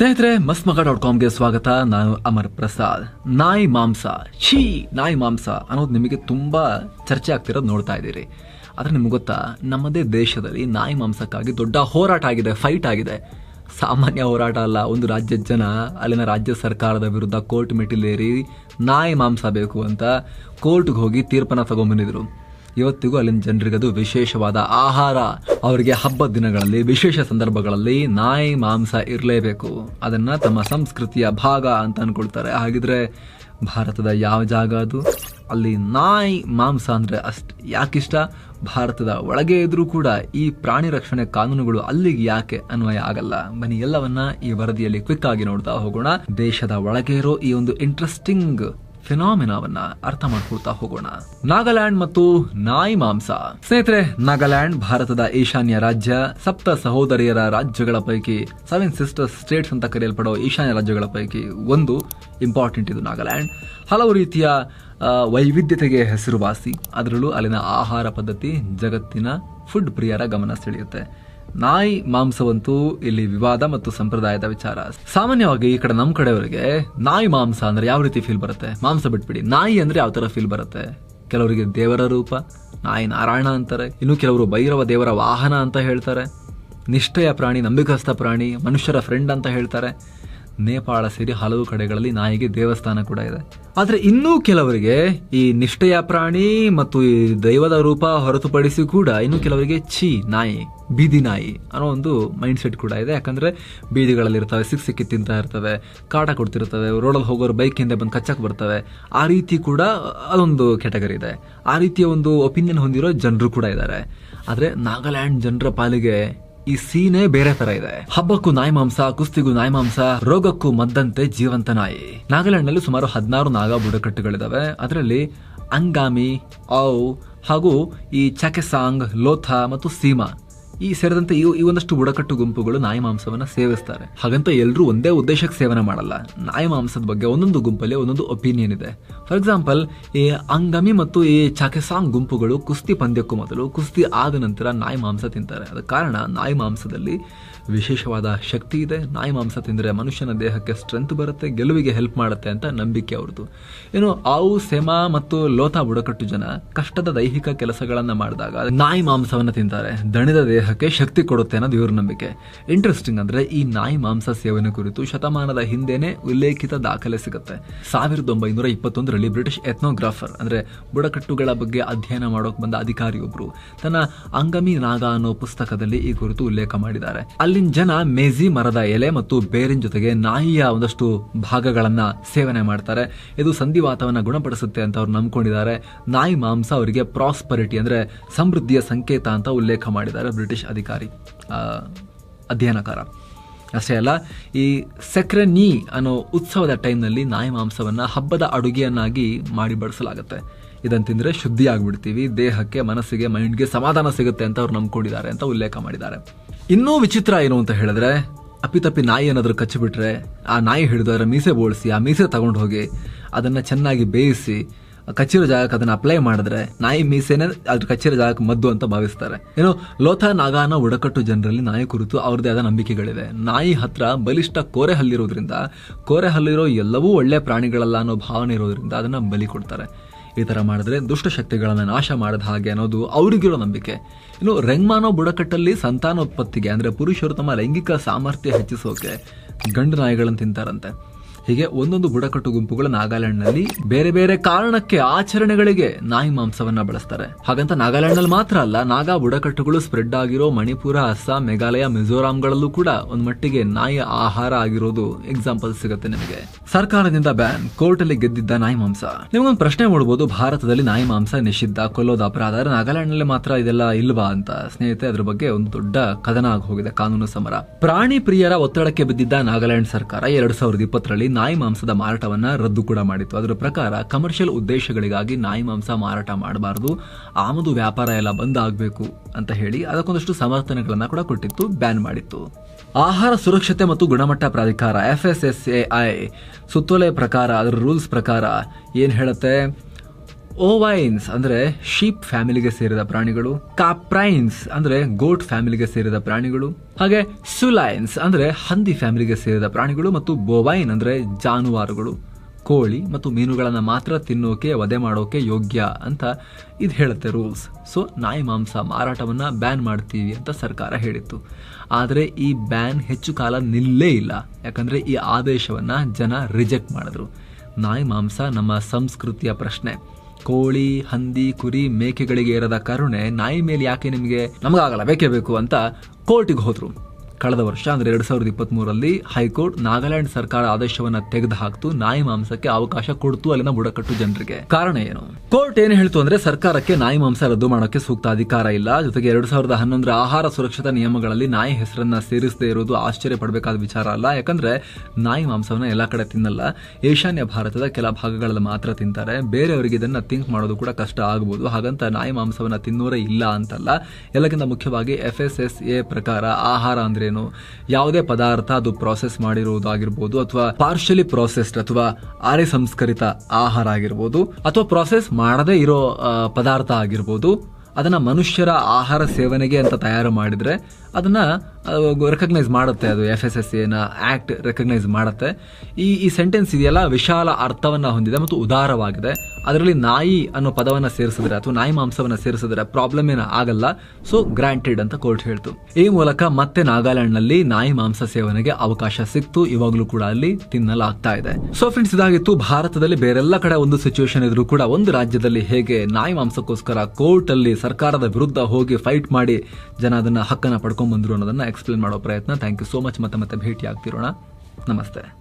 ಸ್ನೇಹಿತರೆ ಮಸ್ತ್ ಮಗ ಡಾಟ್ ಕಾಮ್ಗೆ ಸ್ವಾಗತ. ನಾನು ಅಮರ್ ಪ್ರಸಾದ್. ನಾಯಿ ಮಾಂಸ. ಛೀ, ನಾಯಿ ಮಾಂಸ ಅನ್ನೋದು ನಿಮಗೆ ತುಂಬ ಚರ್ಚೆ ಆಗ್ತಿರೋದು ನೋಡ್ತಾ ಇದ್ದೀರಿ. ಆದರೆ ನಿಮ್ಗೆ ಗೊತ್ತಾ, ನಮ್ಮದೇ ದೇಶದಲ್ಲಿ ನಾಯಿ ಮಾಂಸಕ್ಕಾಗಿ ದೊಡ್ಡ ಹೋರಾಟ ಆಗಿದೆ ಫೈಟ್ ಆಗಿದೆ. ಸಾಮಾನ್ಯ ಹೋರಾಟ ಅಲ್ಲ, ಒಂದು ರಾಜ್ಯದ ಜನ ಅಲ್ಲಿನ ರಾಜ್ಯ ಸರ್ಕಾರದ ವಿರುದ್ಧ ಕೋರ್ಟ್ ಮೆಟ್ಟಿಲೇರಿ ನಾಯಿ ಮಾಂಸ ಬೇಕು ಅಂತ ಕೋರ್ಟ್ಗೆ ಹೋಗಿ ತೀರ್ಪನ್ನ ತಗೊಂಡ್ಬಂದಿದ್ರು. ಇವತ್ತಿಗೂ ಅಲ್ಲಿನ ಜನರಿಗೆ ಅದು ವಿಶೇಷವಾದ ಆಹಾರ. ಅವರಿಗೆ ಹಬ್ಬದ ದಿನಗಳಲ್ಲಿ, ವಿಶೇಷ ಸಂದರ್ಭಗಳಲ್ಲಿ ನಾಯಿ, ಮಾಂಸ ಇರಲೇಬೇಕು. ಅದನ್ನು ತಮ್ಮ ಸಂಸ್ಕೃತಿಯ ಭಾಗ ಅಂತ ಅನ್ಕೊಳ್ತಾರೆ. ಹಾಗಿದ್ರೆ ಭಾರತದ ಯಾವ ಜಾಗ ಅದು? ಅಲ್ಲಿ ನಾಯಿ, ಮಾಂಸ ಅಂದರೆ ಅಷ್ಟು ಯಾಕಿಷ್ಟ? ಭಾರತದ ಒಳಗೆ ಇದ್ರೂ ಕೂಡ ಈ ಪ್ರಾಣಿ ರಕ್ಷಣೆ ಕಾನೂನುಗಳು ಅಲ್ಲಿಗೆ ಯಾಕೆ ಅನ್ವಯ ಆಗಲ್ಲ? ಬನ್ನಿ, ಎಲ್ಲವನ್ನ ಈ ವರದಿಯಲ್ಲಿ ಕ್ವಿಕ್ ಆಗಿ ನೋಡ್ತಾ ಹೋಗೋಣ. ದೇಶದ ಒಳಗೆ ಇರೋ ಈ ಒಂದು ಇಂಟ್ರೆಸ್ಟಿಂಗ್ ಫಿನಾಮಿನಾವನ್ನ ಅರ್ಥ ಮಾಡ್ಕೊಳ್ತಾ ಹೋಗೋಣ. ನಾಗಾಲ್ಯಾಂಡ್ ಮತ್ತು ನಾಯಿ ಮಾಂಸ. ಸ್ನೇಹಿತರೆ, ನಾಗಾಲ್ಯಾಂಡ್ ಭಾರತದ ಈಶಾನ್ಯ ರಾಜ್ಯ, ಸಪ್ತ ಸಹೋದರಿಯರ ರಾಜ್ಯಗಳ ಪೈಕಿ ಸೆವೆನ್ ಸಿಸ್ಟರ್ ಸ್ಟೇಟ್ಸ್ ಅಂತ ಕರೆಯಲ್ಪಡೋ ಈಶಾನ್ಯ ರಾಜ್ಯಗಳ ಪೈಕಿ ಒಂದು ಇಂಪಾರ್ಟೆಂಟ್ ಇದು ನಾಗಾಲ್ಯಾಂಡ್. ಹಲವು ರೀತಿಯ ವೈವಿಧ್ಯತೆಗೆ ಹೆಸರುವಾಸಿ. ಅದರಲ್ಲೂ ಅಲ್ಲಿನ ಆಹಾರ ಪದ್ಧತಿ ಜಗತ್ತಿನ ಫುಡ್ ಪ್ರಿಯರ ಗಮನ ಸೆಳೆಯುತ್ತೆ. ನಾಯಿ ಮಾಂಸವಂತೂ ಇಲ್ಲಿ ವಿವಾದ ಮತ್ತು ಸಂಪ್ರದಾಯದ ವಿಚಾರ. ಸಾಮಾನ್ಯವಾಗಿ ಈ ಕಡೆ ನಮ್ಮ ಕಡೆಯವರಿಗೆ ನಾಯಿ ಮಾಂಸ ಅಂದ್ರೆ ಯಾವ ರೀತಿ ಫೀಲ್ ಬರುತ್ತೆ? ಮಾಂಸ ಬಿಟ್ಬಿಡಿ. ನಾಯಿ ಅಂದ್ರೆ ಯಾವ ತರ ಫೀಲ್ ಬರುತ್ತೆ? ಕೆಲವರಿಗೆ ದೇವರ ರೂಪ, ನಾಯಿ ನಾರಾಯಣ ಅಂತಾರೆ. ಇನ್ನು ಕೆಲವರು ಭೈರವ, ದೇವರ ವಾಹನ ಅಂತ ಹೇಳ್ತಾರೆ. ನಿಷ್ಠೆಯ ಪ್ರಾಣಿ ನಂಬಿಕಸ್ಥ ಪ್ರಾಣಿ, ಮನುಷ್ಯರ ಫ್ರೆಂಡ್ ಅಂತ ಹೇಳ್ತಾರೆ. ನೇಪಾಳ ಸೇರಿ ಹಲವು ಕಡೆಗಳಲ್ಲಿ ನಾಯಿಗೆ ದೇವಸ್ಥಾನ ಕೂಡ ಇದೆ. ಆದರೆ ಇನ್ನೂ ಕೆಲವರಿಗೆ ಈ ನಿಷ್ಠೆಯ ಪ್ರಾಣಿ ಮತ್ತು ಈ ದೈವದ ರೂಪ ಹೊರತುಪಡಿಸಿ ಕೂಡ ಇನ್ನು ಕೆಲವರಿಗೆ ಛೀ, ನಾಯಿ, ಬೀದಿ ನಾಯಿ ಅನ್ನೋ ಒಂದು ಮೈಂಡ್ ಸೆಟ್ ಕೂಡ ಇದೆ. ಯಾಕಂದ್ರೆ ಬೀದಿಗಳಲ್ಲಿ ಇರ್ತವೆ ಸಿಕ್ ಸಿಕ್ಕಿ ತಿಂತಾ ಇರ್ತವೆ, ಕಾಟ ಕೊಡ್ತಿರ್ತವೆ, ರೋಡಲ್ಲಿ ಹೋಗೋರು ಬೈಕ್ ಹಿಂದೆ ಬಂದು ಕಚ್ಚಕ್ ಬರ್ತವೆ. ಆ ರೀತಿ ಕೂಡ ಅದೊಂದು ಕೆಟಗರಿ ಇದೆ. ಆ ರೀತಿಯ ಒಂದು ಒಪಿನಿಯನ್ ಹೊಂದಿರೋ ಜನರು ಕೂಡ ಇದ್ದಾರೆ ಆದರೆ ನಾಗಾಲ್ಯಾಂಡ್ ಜನರ ಪಾಲಿಗೆ ಈ ಸೀನೇ ಬೇರೆ ತರ ಇದೆ. ಹಬ್ಬಕ್ಕೂ ನಾಯಿ ಮಾಂಸ, ಕುಸ್ತಿಗೂ ನಾಯಿ ಮಾಂಸ, ರೋಗಕ್ಕೂ ಮದ್ದಂತೆ ಜೀವಂತ ನಾಯಿ. ನಾಗಾಲ್ಯಾಂಡ್ನಲ್ಲಿ ಸುಮಾರು ಹದಿನಾರು ನಾಗಾ ಬುಡಕಟ್ಟುಗಳಿದಾವೆ. ಅದರಲ್ಲಿ ಅಂಗಾಮಿ ಔ ಹಾಗೂ ಈ ಚಕೆಸಾಂಗ್, ಲೋಥಾ ಮತ್ತು ಸೀಮಾ ಈ ಸೇರಿದಂತೆ ಈ ಒಂದಷ್ಟು ಬುಡಕಟ್ಟು ಗುಂಪುಗಳು ನಾಯಿ ಮಾಂಸವನ್ನ ಸೇವಿಸ್ತಾರೆ. ಹಾಗಂತ ಎಲ್ಲರೂ ಒಂದೇ ಉದ್ದೇಶಕ್ಕೆ ಸೇವನೆ ಮಾಡಲ್ಲ. ನಾಯಿ ಮಾಂಸದ ಬಗ್ಗೆ ಒಂದೊಂದು ಗುಂಪಲ್ಲಿ ಒಂದೊಂದು ಒಪಿನಿಯನ್ ಇದೆ. ಫಾರ್ ಎಕ್ಸಾಂಪಲ್ ಈ ಅಂಗಮಿ ಮತ್ತು ಈ ಚಾಕೆಸಾಂಗ್ ಗುಂಪುಗಳು ಕುಸ್ತಿ ಪಂದ್ಯಕ್ಕೂ ಮೊದಲು ಕುಸ್ತಿ ಆದ ನಂತರ ನಾಯಿ ಮಾಂಸ ತಿಂತಾರೆ. ಅದ ಕಾರಣ ನಾಯಿ ಮಾಂಸದಲ್ಲಿ ವಿಶೇಷವಾದ ಶಕ್ತಿ ಇದೆ. ನಾಯಿ ಮಾಂಸ ತಿಂದರೆ ಮನುಷ್ಯನ ದೇಹಕ್ಕೆ ಸ್ಟ್ರೆಂತ್ ಬರುತ್ತೆ, ಗೆಲುವಿಗೆ ಹೆಲ್ಪ್ ಮಾಡುತ್ತೆ ಅಂತ ನಂಬಿಕೆ ಅವ್ರದ್ದು. ಏನು ಆವು, ಸೆಮಾ ಮತ್ತು ಲೋತಾ ಬುಡಕಟ್ಟು ಜನ ಕಷ್ಟದ ದೈಹಿಕ ಕೆಲಸಗಳನ್ನು ಮಾಡಿದಾಗ ನಾಯಿ ಮಾಂಸವನ್ನ ತಿಂತಾರೆ. ದಣಿದ ದೇಹಕ್ಕೆ ಶಕ್ತಿ ಕೊಡುತ್ತೆ ಅನ್ನೋದು ಇವ್ರ ನಂಬಿಕೆ. ಇಂಟ್ರೆಸ್ಟಿಂಗ್ ಅಂದ್ರೆ ಈ ನಾಯಿ ಮಾಂಸ ಸೇವನೆ ಕುರಿತು ಶತಮಾನದ ಹಿಂದೆನೆ ಉಲ್ಲೇಖಿತ ದಾಖಲೆ ಸಿಗುತ್ತೆ. ಸಾವಿರದ ಒಂಬೈನೂರ ಇಪ್ಪತ್ತೊಂದರಲ್ಲಿ ಬ್ರಿಟಿಷ್ ಎಥ್ನೋಗ್ರಾಫರ್ ಅಂದ್ರೆ ಬುಡಕಟ್ಟುಗಳ ಬಗ್ಗೆ ಅಧ್ಯಯನ ಮಾಡೋಕೆ ಬಂದ ಅಧಿಕಾರಿಯೊಬ್ಬರು ತನ್ನ ಅಂಗಮಿ ನಾಗ ಅನ್ನೋ ಪುಸ್ತಕದಲ್ಲಿ ಈ ಕುರಿತು ಉಲ್ಲೇಖ ಮಾಡಿದ್ದಾರೆ. ಅಲ್ಲಿನ ಜನ ಮೇಜಿ ಮರದ ಎಲೆ ಮತ್ತು ಬೇರಿನ ಜೊತೆಗೆ ನಾಯಿಯ ಒಂದಷ್ಟು ಭಾಗಗಳನ್ನ ಸೇವನೆ ಮಾಡ್ತಾರೆ. ಇದು ಸಂಧಿವಾತವನ್ನ ಗುಣಪಡಿಸುತ್ತೆ ಅಂತ ಅವ್ರು ನಂಬ್ಕೊಂಡಿದ್ದಾರೆ. ನಾಯಿ ಮಾಂಸ ಅವರಿಗೆ ಪ್ರಾಸ್ಪರಿಟಿ ಅಂದ್ರೆ ಸಮೃದ್ಧಿಯ ಸಂಕೇತ ಅಂತ ಉಲ್ಲೇಖ ಮಾಡಿದ್ದಾರೆ ಬ್ರಿಟಿಷ್ ಅಧಿಕಾರಿ ಅಧ್ಯಯನಕಾರ. ಅಷ್ಟೇ ಅಲ್ಲ, ಈ ಸೆಕ್ರೆನಿ ಅನ್ನೋ ಉತ್ಸವದ ಟೈಮ್ನಲ್ಲಿ ನಾಯಿ ಮಾಂಸವನ್ನ ಹಬ್ಬದ ಅಡುಗೆಯನ್ನಾಗಿ ಮಾಡಿ ಬಡಿಸಲಾಗುತ್ತೆ. ಇದನ್ನು ತಿಂದರೆ ಶುದ್ಧಿಯಾಗಿಬಿಡ್ತೀವಿ, ದೇಹಕ್ಕೆ, ಮನಸ್ಸಿಗೆ, ಮೈಂಡ್ಗೆ ಸಮಾಧಾನ ಸಿಗುತ್ತೆ ಅಂತ ಅವ್ರು ನಂಬ್ಕೊಂಡಿದ್ದಾರೆ ಅಂತ ಉಲ್ಲೇಖ ಮಾಡಿದ್ದಾರೆ. ಇನ್ನೂ ವಿಚಿತ್ರ ಏನು ಅಂತ ಹೇಳಿದ್ರೆ ಅಪ್ಪಿತಪ್ಪಿ ನಾಯಿ ಏನಾದರೂ ಕಚ್ಚಿಬಿಟ್ರೆ, ಆ ನಾಯಿ ಹಿಡಿದು ಅದರ ಮೀಸೆ ಬೋಳಿಸಿ, ಆ ಮೀಸೆ ತಗೊಂಡು ಹೋಗಿ ಅದನ್ನು ಚೆನ್ನಾಗಿ ಬೇಯಿಸಿ, ಕಚ್ಚಿರೋ ಜಾಗಕ್ಕೆ ಅದನ್ನು ಅಪ್ಲೈ ಮಾಡಿದ್ರೆ ನಾಯಿ ಮೀಸೆನೆ ಅದ್ರ ಕಚ್ಚಿರೋ ಜಾಗಕ್ಕೆ ಮದ್ದು ಅಂತ ಭಾವಿಸ್ತಾರೆ. ಏನು, ಲೋಥ ನಾಗಾನ ಬುಡಕಟ್ಟು ಜನರಲ್ಲಿ ನಾಯಿ ಕುರಿತು ಅವ್ರದ್ದೇ ಆದ ನಂಬಿಕೆಗಳಿವೆ. ನಾಯಿ ಹತ್ರ ಬಲಿಷ್ಠ ಕೋರೆ ಹಲ್ಲಿರೋದ್ರಿಂದ, ಕೋರೆ ಹಲ್ಲಿರೋ ಎಲ್ಲವೂ ಒಳ್ಳೆ ಪ್ರಾಣಿಗಳಲ್ಲ ಅನ್ನೋ ಭಾವನೆ ಇರೋದ್ರಿಂದ ಅದನ್ನು ಬಲಿ ಕೊಡ್ತಾರೆ. ಈ ಥರ ಮಾಡಿದ್ರೆ ದುಷ್ಟಶಕ್ತಿಗಳನ್ನು ನಾಶ ಮಾಡಿದ ಹಾಗೆ ಅನ್ನೋದು ಅವರಿಗಿರೋ ನಂಬಿಕೆ. ಇನ್ನು ರೆಂಗ್ಮಾನೋ ಬುಡಕಟ್ಟಲ್ಲಿ ಸಂತಾನೋತ್ಪತ್ತಿಗೆ, ಅಂದರೆ ಪುರುಷರು ತಮ್ಮ ಲೈಂಗಿಕ ಸಾಮರ್ಥ್ಯ ಹೆಚ್ಚಿಸೋಕೆ ಗಂಡು ನಾಯಿಗಳನ್ನು ತಿಂತಾರಂತೆ. ಹೀಗೆ ಒಂದೊಂದು ಬುಡಕಟ್ಟು ಗುಂಪುಗಳು ನಾಗಾಲ್ಯಾಂಡ್ನಲ್ಲಿ ಬೇರೆ ಬೇರೆ ಕಾರಣಕ್ಕೆ ಆಚರಣೆಗಳಿಗೆ ನಾಯಿ ಮಾಂಸವನ್ನ ಬಳಸ್ತಾರೆ. ಹಾಗಂತ ನಾಗಾಲ್ಯಾಂಡ್ನಲ್ಲಿ ಮಾತ್ರ ಅಲ್ಲ, ನಾಗಾ ಬುಡಕಟ್ಟುಗಳು ಸ್ಪ್ರೆಡ್ ಆಗಿರೋ ಮಣಿಪುರ, ಅಸ್ಸಾಂ, ಮೇಘಾಲಯ, ಮಿಜೋರಾಂಗಳಲ್ಲೂ ಕೂಡ ಒಂದ್ ಮಟ್ಟಿಗೆ ನಾಯಿ ಆಹಾರ ಆಗಿರೋದು ಎಕ್ಸಾಂಪಲ್ ಸಿಗುತ್ತೆ ನಿಮಗೆ. ಸರ್ಕಾರದಿಂದ ಬ್ಯಾನ್ ಕೋರ್ಟ್ ಅಲ್ಲಿ ಗೆದ್ದಿದ್ದ ನಾಯಿ ಮಾಂಸ. ನಿಮ್ಗೊಂದು ಪ್ರಶ್ನೆ ಮಾಡಬಹುದು ಭಾರತದಲ್ಲಿ ನಾಯಿ ಮಾಂಸ ನಿಷಿದ್ಧ, ಕೊಲ್ಲೋದು ಅಪರಾಧ, ಆದ್ರೆ ನಾಗಾಲ್ಯಾಂಡ್ನಲ್ಲಿ ಮಾತ್ರ ಇದೆಲ್ಲ ಇಲ್ವಾ ಅಂತ ಸ್ನೇಹಿತೆ ಅದ್ರ ಬಗ್ಗೆ ಒಂದು ದೊಡ್ಡ ಕದನ ಆಗಿ ಹೋಗಿದೆ ಕಾನೂನು ಸಮರ. ಪ್ರಾಣಿ ಪ್ರಿಯರ ಒತ್ತಡಕ್ಕೆ ಬಿದ್ದಿದ್ದ ನಾಗಾಲ್ಯಾಂಡ್ ಸರ್ಕಾರ ಎರಡ್ ಸಾವಿರದ ಇಪ್ಪತ್ತರಲ್ಲಿ ನಾಯಿ ಮಾಂಸದ ಮಾರಾಟವನ್ನ ರದ್ದು ಕೂಡ ಮಾಡಿತ್ತು. ಅದರ ಪ್ರಕಾರ ಕಮರ್ಷಿಯಲ್ ಉದ್ದೇಶಗಳಿಗಾಗಿ ನಾಯಿ ಮಾಂಸ ಮಾರಾಟ ಮಾಡಬಾರದು. ಆಮದು ವ್ಯಾಪಾರ ಎಲ್ಲ ಬಂದ್ ಆಗಬೇಕು ಅಂತ ಹೇಳಿ ಅದಕ್ಕೊಂದಷ್ಟು ಸಮರ್ಥನೆಗಳನ್ನ ಕೂಡ ಕೊಟ್ಟಿತ್ತು ಬ್ಯಾನ್ ಮಾಡಿತ್ತು. ಆಹಾರ ಸುರಕ್ಷತೆ ಮತ್ತು ಗುಣಮಟ್ಟ ಪ್ರಾಧಿಕಾರ F S S A I ಸುತ್ತೋಲೆ ಪ್ರಕಾರ, ಅದರ ರೂಲ್ಸ್ ಪ್ರಕಾರ ಏನ್ ಹೇಳುತ್ತೆ? ಓವೈನ್ಸ್ ಅಂದ್ರೆ ಶೀಪ್ ಫ್ಯಾಮಿಲಿಗೆ ಸೇರಿದ ಪ್ರಾಣಿಗಳು ಕಾಪ್ರೈನ್ಸ್ ಅಂದ್ರೆ ಗೋಟ್ ಫ್ಯಾಮಿಲಿಗೆ ಸೇರಿದ ಪ್ರಾಣಿಗಳು, ಹಾಗೆ ಸುಲೈನ್ಸ್ ಅಂದ್ರೆ ಹಂದಿ ಫ್ಯಾಮಿಲಿಗೆ ಸೇರಿದ ಪ್ರಾಣಿಗಳು ಮತ್ತು ಬೋವೈನ್ ಅಂದ್ರೆ ಜಾನುವಾರುಗಳು. ಕೋಳಿ ಮತ್ತು ಮೀನುಗಳನ್ನು ಮಾತ್ರ ತಿನ್ನೋಕೆ, ವಧೆ ಮಾಡೋಕೆ ಯೋಗ್ಯ ಅಂತ ಇದು ಹೇಳುತ್ತೆ ರೂಲ್ಸ್ ಸೊ ನಾಯಿ ಮಾಂಸ ಮಾರಾಟವನ್ನು ಬ್ಯಾನ್ ಮಾಡ್ತೀವಿ ಅಂತ ಸರ್ಕಾರ ಹೇಳಿತ್ತು. ಆದರೆ ಈ ಬ್ಯಾನ್ ಹೆಚ್ಚು ಕಾಲ ನಿಲ್ಲೇ ಇಲ್ಲ. ಯಾಕಂದರೆ ಈ ಆದೇಶವನ್ನು ಜನ ರಿಜೆಕ್ಟ್ ಮಾಡಿದ್ರು. ನಾಯಿ ಮಾಂಸ ನಮ್ಮ ಸಂಸ್ಕೃತಿಯ ಪ್ರಶ್ನೆ. ಕೋಳಿ, ಹಂದಿ, ಕುರಿ ಮೇಕೆಗಳಿಗೆ ಇರದ ಕರುಣೆ ನಾಯಿ ಮೇಲೆ ಯಾಕೆ ನಿಮಗೆ ನಮಗಾಗಲ್ಲ, ಬೇಕೇ ಬೇಕು ಅಂತ ಕೋರ್ಟಿಗೆ ಹೋದ್ರು. ಕಳೆದ ವರ್ಷ, ಅಂದ್ರೆ ಎರಡ್ ಸಾವಿರದ ಇಪ್ಪತ್ತ್ ಮೂರಲ್ಲಿ ಹೈಕೋರ್ಟ್ ನಾಗಾಲ್ಯಾಂಡ್ ಸರ್ಕಾರ ಆದೇಶವನ್ನ ತೆಗೆದು ಹಾಕ್ತು ನಾಯಿ ಮಾಂಸಕ್ಕೆ ಅವಕಾಶ ಕೊಡ್ತು ಅಲ್ಲಿನ ಬುಡಕಟ್ಟು ಜನರಿಗೆ. ಕಾರಣ ಏನು? ಕೋರ್ಟ್ ಏನ್ ಹೇಳ್ತು ಅಂದ್ರೆ ಸರ್ಕಾರಕ್ಕೆ ನಾಯಿ ಮಾಂಸ ರದ್ದು ಮಾಡೋಕೆ ಸೂಕ್ತ ಅಧಿಕಾರ ಇಲ್ಲ. ಜೊತೆಗೆ ಎರಡ್ ಸಾವಿರದ ಹನ್ನೊಂದರ ಆಹಾರ ಸುರಕ್ಷತಾ ನಿಯಮಗಳಲ್ಲಿ ನಾಯಿ ಹೆಸರನ್ನ ಸೇರಿಸದೇ ಇರೋದು ಆಶ್ಚರ್ಯ ಪಡಬೇಕಾದ ವಿಚಾರ ಅಲ್ಲ. ಯಾಕಂದ್ರೆ ನಾಯಿ ಮಾಂಸವನ್ನ ಎಲ್ಲಾ ಕಡೆ ತಿನ್ನಲ್ಲ. ಈಶಾನ್ಯ ಭಾರತದ ಕೆಲ ಭಾಗಗಳಲ್ಲಿ ಮಾತ್ರ ತಿಂತಾರೆ. ಬೇರೆಯವರಿಗೆ ಇದನ್ನ ಥಿಂಕ್ ಮಾಡೋದು ಕೂಡ ಕಷ್ಟ ಆಗಬಹುದು ಹಾಗಂತ ನಾಯಿ ಮಾಂಸವನ್ನ ತಿನ್ನೋರೇ ಇಲ್ಲ ಅಂತಲ್ಲ. ಎಲ್ಲಕ್ಕಿಂತ ಮುಖ್ಯವಾಗಿ ಎಫ್ ಎಸ್ ಎಸ್ ಎ ಪ್ರಕಾರ ಆಹಾರ ಅಂದ್ರೇನು ಯಾವುದೇ ಪದಾರ್ಥ ಅದು ಪ್ರಾಸೆಸ್ ಮಾಡಿರುವುದಾಗಿರ್ಬೋದು ಅಥವಾ ಪಾರ್ಷಲಿ ಪ್ರಾಸೆಸ್ಡ್ ಅಥವಾ ಆರೆ ಸಂಸ್ಕರಿತ ಆಹಾರ ಆಗಿರ್ಬೋದು ಅಥವಾ ಪ್ರಾಸೆಸ್ ಮಾಡದೇ ಇರೋ ಪದಾರ್ಥ ಆಗಿರ್ಬೋದು, ಅದನ್ನ ಮನುಷ್ಯರ ಆಹಾರ ಸೇವನೆಗೆ ಅಂತ ತಯಾರು ಮಾಡಿದ್ರೆ ಅದನ್ನ ರೆಕಗ್ನೈಸ್ ಮಾಡುತ್ತೆ ಅದು ಎಫ್ ಎಸ್ ಎಸ್ ಎನ ಆಕ್ಟ್ ರೆಕಗ್ನೈಸ್ ಮಾಡುತ್ತೆ. ಈ ಈ ಸೆಂಟೆನ್ಸ್ ಇದೆಯಲ್ಲ ವಿಶಾಲ ಅರ್ಥವನ್ನ ಹೊಂದಿದೆ ಮತ್ತು ಉದಾರವಾಗಿದೆ. ಅದರಲ್ಲಿ ನಾಯಿ ಅನ್ನೋ ಪದವನ್ನ ಸೇರಿಸಿದ್ರೆ ಅಥವಾ ನಾಯಿ ಮಾಂಸವನ್ನ ಸೇರಿಸಿದ್ರೆ ಪ್ರಾಬ್ಲಮ್ ಏನು ಆಗಲ್ಲ. ಸೊ ಗ್ರಾಂಟೆಡ್ ಅಂತ ಕೋರ್ಟ್ ಹೇಳ್ತು. ಈ ಮೂಲಕ ಮತ್ತೆ ನಾಗಾಲ್ಯಾಂಡ್ನಲ್ಲಿ ನಾಯಿ ಮಾಂಸ ಸೇವನೆಗೆ ಅವಕಾಶ ಸಿಕ್ತು. ಇವಾಗಲೂ ಕೂಡ ಅಲ್ಲಿ ತಿನ್ನಲಾಗ್ತಾ ಇದೆ. ಸೊ ಫ್ರೆಂಡ್ಸ್ ಇದಾಗಿತ್ತು. ಭಾರತದಲ್ಲಿ ಬೇರೆಲ್ಲ ಕಡೆ ಒಂದು ಸಿಚುವೇಶನ್ ಇದ್ರೂ ಕೂಡ ಒಂದು ರಾಜ್ಯದಲ್ಲಿ ಹೇಗೆ ನಾಯಿ ಮಾಂಸಕ್ಕೋಸ್ಕರ ಕೋರ್ಟ್ ಅಲ್ಲಿ ಸರ್ಕಾರದ ವಿರುದ್ಧ ಹೋಗಿ ಫೈಟ್ ಮಾಡಿ ಜನ ಅದನ್ನ ಹಕ್ಕನ್ನ ಪಡ್ಕೊಂಡ್ ಬಂದ್ರು ಅನ್ನೋದನ್ನ ಎಕ್ಸ್ಪ್ಲೇನ್ ಮಾಡೋ ಪ್ರಯತ್ನ. ಥ್ಯಾಂಕ್ ಯು ಸೋ ಮಚ್ ಮತ್ತೆ ಮತ್ತೆ ಭೇಟಿ ಆಗ್ತಿರೋಣ ನಮಸ್ತೆ.